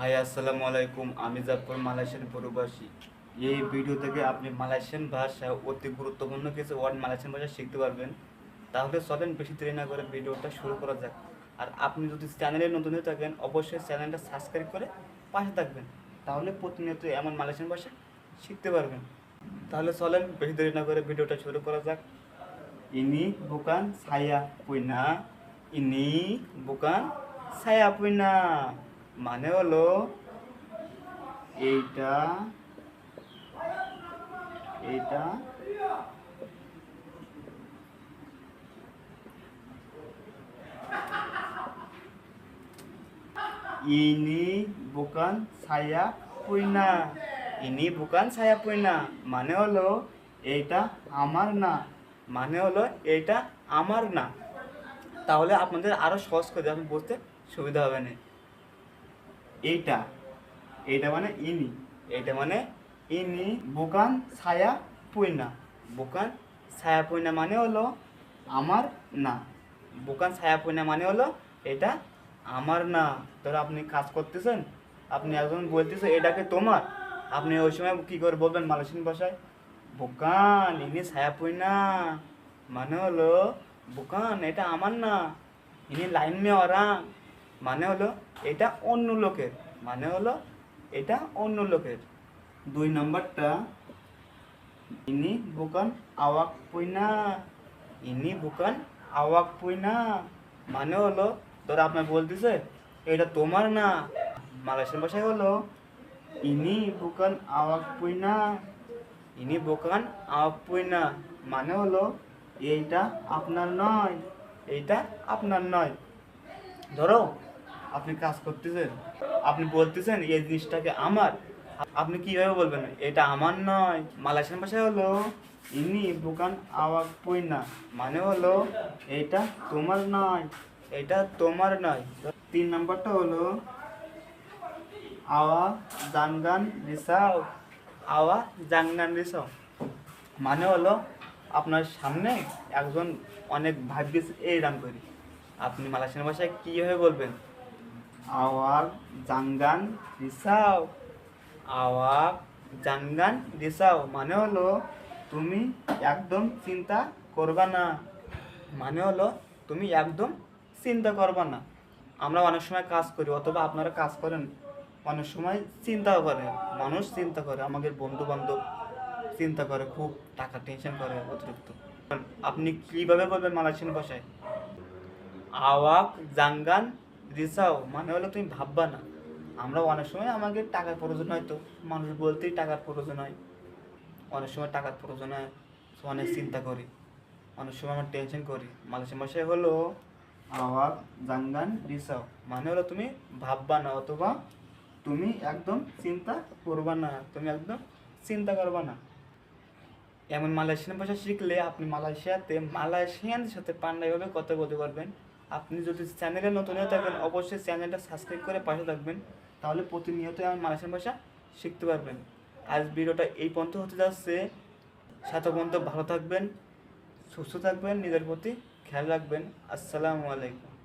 High, আসসালামু আলাইকুম। আমি জাফর, মালয়েশিয়ান প্রবাসী। এই ভিডিও থেকে আপনি মালয়েশিয়ান ভাষা অতি গুরুত্বপূর্ণ কিছু ওয়ার্ড মালয়েশিয়ান ভাষা শিখতে পারবেন। তাহলে চলেন বেশি দেরি না করে ভিডিওটা শুরু করা যাক। আর আপনি যদি চ্যানেলে নতুন হয়ে থাকেন, অবশ্যই চ্যানেলটা সাবস্ক্রাইব করে পাশে থাকবেন। তাহলে প্রতিনিয়ত এমন মালয়েশিয়ান ভাষা শিখতে পারবেন। তাহলে চলেন বেশি দেরি না করে ভিডিওটা শুরু করা যাক। ini bukan saya punya ini bukan saya punya মানে হলো এইটা এইটা, ইনি bukan ছায়া punya ইনি bukan ছায়া punya মানে হলো এইটা আমার না মানে হলো এইটা আমার না। তাহলে আপনাদের আরও সহজ করে আপনি বুঝতে সুবিধা হবে না। এইটা এইটা মানে ইনি, এইটা মানে ইনি, বুকান ছায়া পুইনা। বুকান ছায়া পুইনা মানে হলো আমার না। বুকান ছায়া পুইনা মানে হলো এটা আমার না। ধরো আপনি কাজ করতেছেন, আপনি একজন বলতেছে এটাকে তোমার? আপনি ওই সময় কী করে বলবেন মালয়েশিয়ান ভাষায়? বুকান, ইনি ছায়া পুইনা। মানে হলো, বুকান, এটা আমার না। ইনি লাইন মে ওরাং। মানে হলো এটা অন্য লোকের মানে হলো এটা অন্য লোকের। দুই নম্বরটা, ইনি বুকান আওয়াক পুইনা, ইনি বুকান আওয়াক পুইনা। মানে হলো, ধর আপনার বলতেছে এটা তোমার না। মালয়েশিয়ান ভাষায় হলো, ইনি বুকান আওয়াক পুইনা, ইনি বুকান আওয়াক পুইনা। মানে হলো, এইটা আপনার নয়, এইটা আপনার নয়। ধরো আপনি কাজ করতেছেন, আপনি বলতেছেন এই জিনিসটাকে আমার। আপনি কীভাবে বলবেন? এটা আমার নয়। মালয়েশিয়ান ভাষায় হলো, ইনি বুকান আওয়াক পুইনা মানে হলো, এটা তোমার নয়, এটা তোমার নয়। তিন নম্বরটা হলো, আওয়া জানগান রিসাও আওয়া জানগান রিসাও মানে হলো, আপনার সামনে একজন অনেক ভাগ্যিস এইরাম করি আপনি মালয়েশিয়ান ভাষায় কীভাবে বলবেন? আওয়াক জাঙ্গান রিসাও আওয়াক জাঙ্গান রিসাও মানে হলো তুমি একদম চিন্তা করবা না। মানে হলো তুমি একদম চিন্তা করবা না। আমরা অনেক সময় কাজ করি অথবা আপনারা কাজ করেন, অনেক সময় চিন্তাও করে। মানুষ চিন্তা করে, আমাদের বন্ধু বান্ধব চিন্তা করে, খুব টাকা টেনশন করে অতিরিক্ত। আপনি কীভাবে বলবেন মালয়েশিয়ান ভাষায়? আওয়াক জাঙ্গান রিসাও মানে হলো তুমি ভাববা না। আমরা অনেক সময় আমাকে টাকার প্রয়োজন হয় তো, মানুষ বলতেই টাকার প্রয়োজন হয়। অনেক সময় টাকার প্রয়োজন হয় অনেক চিন্তা করি। অনেক সময় আমার টেনশন করি। মালয়েশিয়ান ভাষায় হলো আওয়াজ জাঙ্গান রিসাও মানে হলো তুমি ভাববা না অথবা তুমি একদম চিন্তা করবা না, তুমি একদম চিন্তা করবা না। এমন মালয়েশিয়ান ভাষা শিখলে আপনি মালয়েশিয়াতে, মালয়েশিয়ানদের সাথে পান্ডাইভাবে কথা বলতে পারবেন। আপনি যদি চ্যানেলে নতুন হয়ে থাকেন অবশ্যই চ্যানেলটা সাবস্ক্রাইব করে পাশে থাকবেন। তাহলে প্রতিনিয়তই আমার মালয়েশিয়ান ভাষা শিখতে পারবেন। আজ ভিডিওটা এই পর্যন্ত হতে যাচ্ছে। সাথে পর্যন্ত ভালো থাকবেন, সুস্থ থাকবেন, নিজের প্রতি খেয়াল রাখবেন। আসসালামু আলাইকুম।